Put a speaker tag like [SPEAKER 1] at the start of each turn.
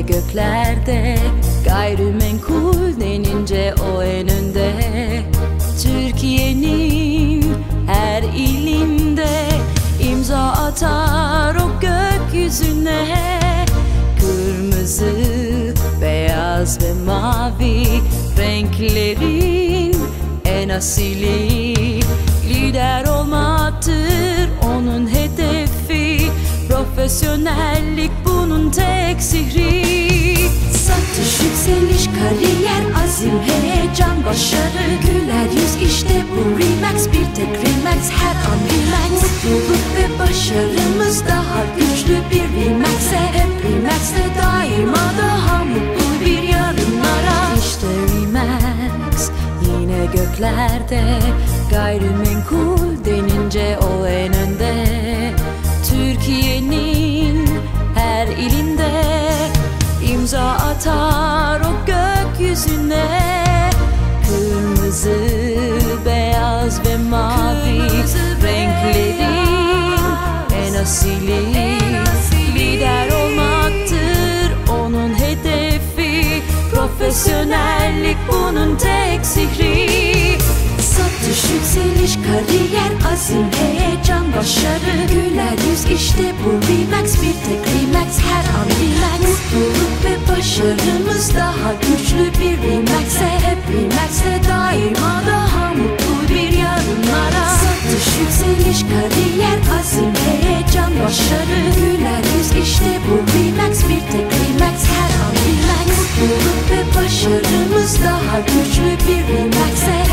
[SPEAKER 1] göklerde Gayrimenkul denince o en önde. Türkiye'nin her ilinde imza atar o gökyüzüne. Kırmızı, beyaz ve mavi renklerin en asili. Lider olmaktır onun Profesyonellik bunun tek sihri.
[SPEAKER 2] Satış, yükseliş, kariyer, azim, heyecan, başarı Güler yüz işte bu Remax Bir tek Remax her an relax Mutluluk ve başarımız daha güçlü bir Remax'e Hep Remax'te daima daha mutlu bir yarınlara
[SPEAKER 1] İşte Remax yine göklerde Gayrimenkul asili Lider olmaktır onun hedefi. Profesyonellik bunun tek sihri.
[SPEAKER 2] Satış, yükseliş, kariyer, azim, heyecan, başarı. Güler yüz işte bu Remax Bir tek Remax her an relax Mutluluk ve başarımız daha güçlü bir Remax'e Hep Remax'te daima daha mutlu bir yarınlara. Satış, yükseliş, kariyer, Mutluluk ve başarımız daha güçlü bir Remax'e